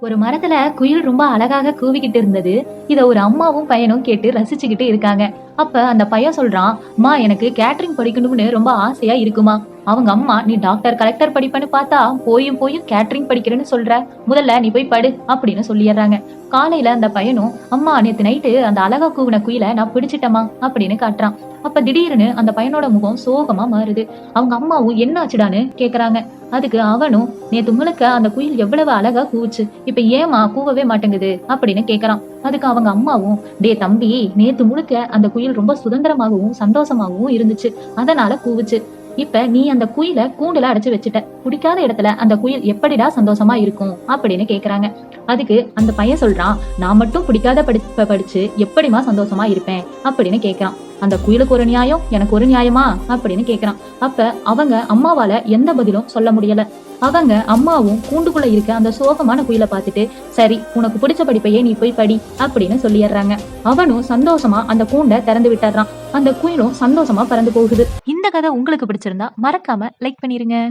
ஒரு மரத்துல குயில் ரொம்ப அழகாக கூவிக்கிட்டு இருந்தது. இத ஒரு அம்மாவும் பையனும் கேட்டு ரசிச்சுக்கிட்டு இருக்காங்க. அப்ப அந்த பையன் சொல்றான் அம்மா எனக்கு கேட்டரிங் படிக்கணும்னு ரொம்ப ஆசையா இருக்குமா? அவங்க அம்மா நீ டாக்டர் கலெக்டர் படிப்பேன்னு பார்த்தா போயும் போயும் கேட்டரிங் படிக்கிறேன்னு சொல்ற. முதல்ல நீ போய் படு அப்படின்னு சொல்லிடுறாங்க. காலையில அந்த பையனும் அம்மா நேத்து நைட்டு அந்த அழகா கூவின குயில நான் பிடிச்சிட்டமா அப்படின்னு காட்டுறான். அப்ப திடீர்னு அந்த பையனோட முகம் சோகமா மாறுது. அவங்க அம்மாவும் என்ன ஆச்சுடான்னு கேக்குறாங்க. அதுக்கு அவனும் நேத்து முழுக்க அந்த குயில் எவ்வளவு அழகா கூவுச்சு. இப்ப ஏமா கூவவே மாட்டேங்குது? அப்படின்னு கேக்குறான். அதுக்கு அவங்க அம்மாவும் டே தம்பி நேத்து முழுக்க அந்த குயில் ரொம்ப சுதந்திரமாகவும் சந்தோஷமாகவும் இருந்துச்சு. அதனால கூவுச்சு. இப்ப நீ அந்த குயில கூண்டுல அடைச்சு வச்சுட்ட. பிடிக்காத இடத்துல அந்த குயில் எப்படிடா சந்தோஷமா இருக்கும் அப்படின்னு கேக்குறாங்க. அதுக்கு அந்த பையன் சொல்றான் நான் மட்டும் பிடிக்காத படிப்ப படிச்சு எப்படிமா சந்தோஷமா இருப்பேன்? அப்படின்னு கேக்குறான். அந்த குயிலுக்கு ஒரு நியாயம் எனக்கு ஒரு நியாயமா? அப்படின்னு கேக்குறான். அப்ப அவங்க அம்மாவால எந்த பதிலும் சொல்ல முடியல. அவங்க அம்மாவும் கூண்டுக்குள்ள இருக்க அந்த சோகமான குயில பார்த்துட்டு சரி உனக்கு பிடிச்ச படிப்பையே நீ போய் படி அப்படின்னு சொல்லிடுறாங்க. அவனும் சந்தோஷமா அந்த கூண்டை திறந்து விட்டுறான். அந்த குயிலும் சந்தோஷமா பறந்து போகுது. இந்த கதை உங்களுக்கு பிடிச்சிருந்தா மறக்காம லைக் பண்ணிருங்க.